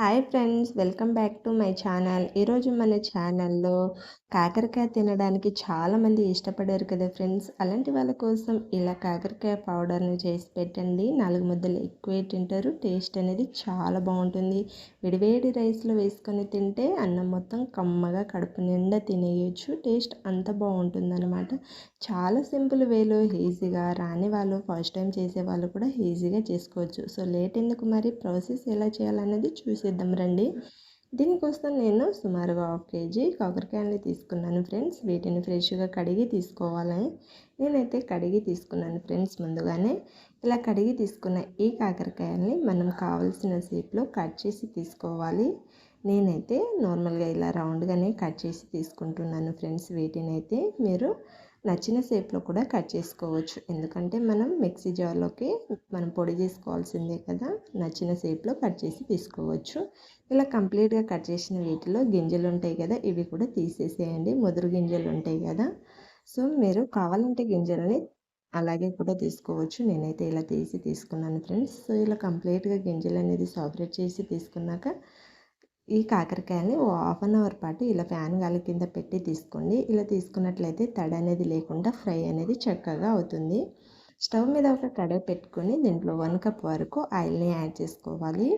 Hi friends welcome back to my channel ఈరోజు మన ఛానల్లో కాకరకాయ తినడానికి చాలామంది ఇష్టపడారు కదా ఫ్రెండ్స్ అలాంటి వాళ్ళ కోసం ఇలా కాకరకాయ పౌడర్ని చేసి పెట్టండి. నాలుగు ముద్దలు ఎక్కువే తింటారు. టేస్ట్ అనేది చాలా బాగుంటుంది. విడివేడి రైస్లో వేసుకొని తింటే అన్నం మొత్తం కమ్మగా కడుపు నిండా తినేయచ్చు. టేస్ట్ అంత బాగుంటుందన్నమాట. చాలా సింపుల్ వేలో ఈజీగా రాని వాళ్ళు ఫస్ట్ టైం చేసే వాళ్ళు కూడా ఈజీగా చేసుకోవచ్చు. సో లేట్ ఎందుకు మరి? ప్రాసెస్ ఎలా చేయాలన్నది చూసేద్దాం రండి. దీనికోసం నేను సుమారుగా హాఫ్ కేజీ కాకరకాయలని తీసుకున్నాను ఫ్రెండ్స్. వీటిని ఫ్రెష్గా కడిగి తీసుకోవాలని నేనైతే కడిగి తీసుకున్నాను ఫ్రెండ్స్ ముందుగానే. ఇలా కడిగి తీసుకున్న ఈ కాకరకాయల్ని మనం కావలసిన షేప్లో కట్ చేసి తీసుకోవాలి. నేనైతే నార్మల్గా ఇలా రౌండ్గానే కట్ చేసి తీసుకుంటున్నాను ఫ్రెండ్స్ వీటిని అయితే మీరు నచ్చిన షేప్లో కూడా కట్ చేసుకోవచ్చు. ఎందుకంటే మనం మిక్సీ జార్లోకి మనం పొడి చేసుకోవాల్సిందే కదా. నచ్చిన షేప్లో కట్ చేసి తీసుకోవచ్చు. ఇలా కంప్లీట్గా కట్ చేసిన వీటిలో గింజలు ఉంటాయి కదా ఇవి కూడా తీసేసేయండి. ముదురు గింజలు ఉంటాయి కదా. సో మీరు కావాలంటే గింజలని అలాగే కూడా తీసుకోవచ్చు. నేనైతే ఇలా తీసి తీసుకున్నాను ఫ్రెండ్స్. సో ఇలా కంప్లీట్గా గింజలు అనేది సాపరేట్ చేసి తీసుకున్నాక ఈ కాకరకాయని ఓ హాఫ్ అన్ అవర్ పాటు ఇలా ఫ్యాన్ గాలి కింద పెట్టి తీసుకోండి. ఇలా తీసుకున్నట్లయితే తడి అనేది లేకుండా ఫ్రై అనేది చక్కగా అవుతుంది. స్టవ్ మీద ఒక కడాయి పెట్టుకొని దీంట్లో వన్ కప్ వరకు ఆయిల్ని యాడ్ చేసుకోవాలి.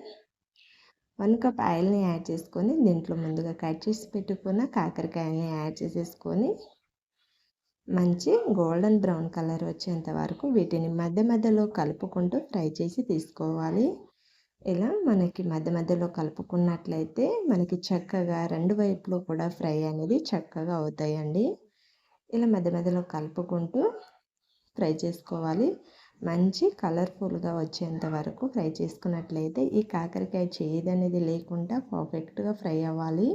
వన్ కప్ ఆయిల్ని యాడ్ చేసుకొని దీంట్లో ముందుగా కట్ చేసి పెట్టుకున్న కాకరకాయని యాడ్ చేసేసుకొని మంచి గోల్డెన్ బ్రౌన్ కలర్ వచ్చేంత వరకు వీటిని మధ్య మధ్యలో కలుపుకుంటూ ఫ్రై చేసి తీసుకోవాలి. ఇలా మనకి మధ్య మధ్యలో కలుపుకున్నట్లయితే మనకి చక్కగా రెండు వైపులో కూడా ఫ్రై అనేది చక్కగా అవుతాయండి. ఇలా మధ్య మధ్యలో కలుపుకుంటూ ఫ్రై చేసుకోవాలి. మంచి కలర్ఫుల్గా వచ్చేంత వరకు ఫ్రై చేసుకున్నట్లయితే ఈ కాకరకాయ చేదు అనేది లేకుండా పర్ఫెక్ట్గా ఫ్రై అవ్వాలి.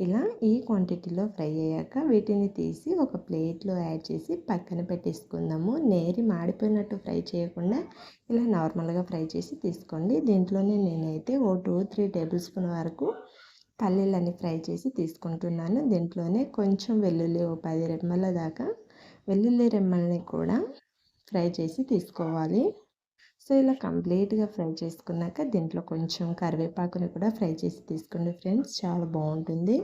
ఇలా ఈ క్వాంటిటీలో ఫ్రై అయ్యాక వీటిని తీసి ఒక ప్లేట్లో యాడ్ చేసి పక్కన పెట్టేసుకుందాము. నేరి మాడిపోయినట్టు ఫ్రై చేయకుండా ఇలా నార్మల్గా ఫ్రై చేసి తీసుకోండి. దీంట్లోనే నేనైతే ఓ టూ త్రీ టేబుల్ స్పూన్ వరకు పల్లీలని ఫ్రై చేసి తీసుకుంటున్నాను. దీంట్లోనే కొంచెం వెల్లుల్లి ఓ పది రెమ్మల దాకా వెల్లుల్లి రెమ్మల్ని కూడా ఫ్రై చేసి తీసుకోవాలి. సో ఇలా కంప్లీట్గా ఫ్రై చేసుకున్నాక దీంట్లో కొంచెం కరివేపాకుని కూడా ఫ్రై చేసి తీసుకోండి ఫ్రెండ్స్. చాలా బాగుంటుంది.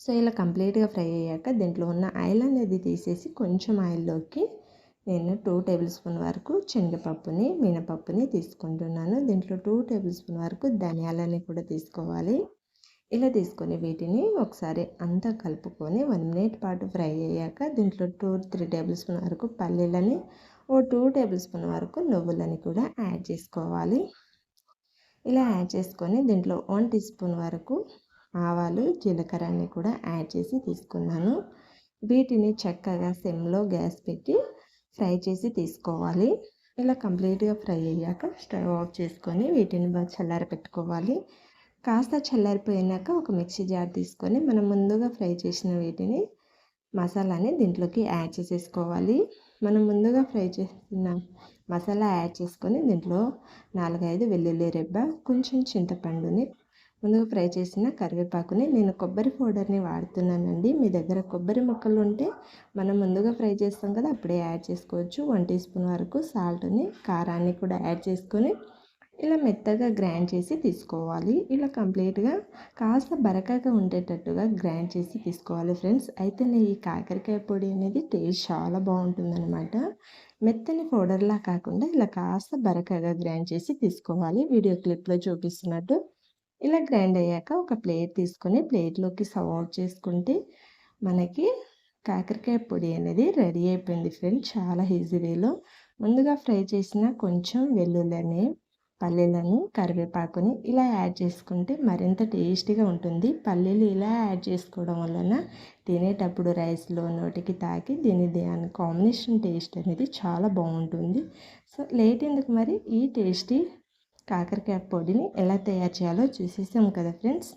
సో ఇలా కంప్లీట్గా ఫ్రై అయ్యాక దీంట్లో ఉన్న ఆయిల్ అనేది తీసేసి కొంచెం ఆయిల్లోకి నేను టూ టేబుల్ స్పూన్ వరకు శనగపప్పుని మినపప్పుని తీసుకుంటున్నాను. దీంట్లో టూ టేబుల్ స్పూన్ వరకు ధనియాలని కూడా తీసుకోవాలి. ఇలా తీసుకొని వీటిని ఒకసారి అంతా కలుపుకొని వన్ మినిట్ పాటు ఫ్రై అయ్యాక దీంట్లో టూ త్రీ టేబుల్ స్పూన్ వరకు పల్లీలని ఓ టూ టేబుల్ స్పూన్ వరకు నువ్వులని కూడా యాడ్ చేసుకోవాలి. ఇలా యాడ్ చేసుకొని దీంట్లో వన్ టీ స్పూన్ వరకు ఆవాలు జీలకర్రని కూడా యాడ్ చేసి తీసుకున్నాను. వీటిని చక్కగా సిమ్లో గ్యాస్ పెట్టి ఫ్రై చేసి తీసుకోవాలి. ఇలా కంప్లీట్గా ఫ్రై అయ్యాక స్టవ్ ఆఫ్ చేసుకొని వీటిని చల్లారి పెట్టుకోవాలి. కాస్త చల్లారిపోయినాక ఒక మిక్సీ జార్ తీసుకొని మనం ముందుగా ఫ్రై చేసిన వీటిని మసాలాని దీంట్లోకి యాడ్ చేసేసుకోవాలి. మనం ముందుగా ఫ్రై చేసిన మసాలా యాడ్ చేసుకొని దీంట్లో నాలుగైదు వెల్లుల్లి రెబ్బ కొంచెం చింతపండుని ముందుగా ఫ్రై చేసిన కరివేపాకుని నేను కొబ్బరి పౌడర్ని వాడుతున్నానండి. మీ దగ్గర కొబ్బరి ముక్కలు ఉంటే మనం ముందుగా ఫ్రై చేస్తాం కదా అప్పుడే యాడ్ చేసుకోవచ్చు. వన్ టీ స్పూన్ వరకు సాల్ట్ని కారాన్ని కూడా యాడ్ చేసుకొని ఇలా మెత్తగా గ్రైండ్ చేసి తీసుకోవాలి. ఇలా కంప్లీట్గా కాస్త బరకగా ఉండేటట్టుగా గ్రైండ్ చేసి తీసుకోవాలి ఫ్రెండ్స్. అయితే ఈ కాకరకాయ పొడి అనేది టేస్ట్ చాలా బాగుంటుందన్నమాట. మెత్తని పౌడర్లా కాకుండా ఇలా కాస్త బరకగా గ్రైండ్ చేసి తీసుకోవాలి. వీడియో క్లిప్లో చూపిస్తున్నట్టు. ఇలా గ్రైండ్ అయ్యాక ఒక ప్లేట్ తీసుకొని ప్లేట్లోకి సర్వ్ అవుట్ చేసుకుంటే మనకి కాకరకాయ పొడి అనేది రెడీ అయిపోయింది ఫ్రెండ్స్. చాలా ఈజీ వేలో. ముందుగా ఫ్రై చేసిన కొంచెం వెల్లుల్లి పల్లీలను కరివేపాకుని ఇలా యాడ్ చేసుకుంటే మరింత టేస్టీగా ఉంటుంది. పల్లీలు ఇలా యాడ్ చేసుకోవడం వలన తినేటప్పుడు రైస్లో నోటికి తాకి దీని దాని కాంబినేషన్ టేస్ట్ అనేది చాలా బాగుంటుంది. సో లేట్ ఎందుకు మరి? ఈ టేస్టీ కాకరకాయ పొడిని ఎలా తయారు చేయాలో చూసేసాం కదా ఫ్రెండ్స్.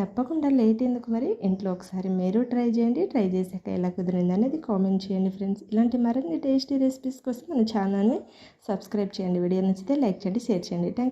తప్పకుండా లేట్ ఎందుకు మరి? ఇంట్లో ఒకసారి మీరు ట్రై చేయండి. ట్రై చేశాక ఎలా కుదిరింది అనేది కామెంట్ చేయండి ఫ్రెండ్స్. ఇలాంటి మరిన్ని టేస్టీ రెసిపీస్ కోసం మన ఛానల్ని సబ్స్క్రైబ్ చేయండి. వీడియో నచ్చితే లైక్ చేయండి షేర్ చేయండి. థ్యాంక్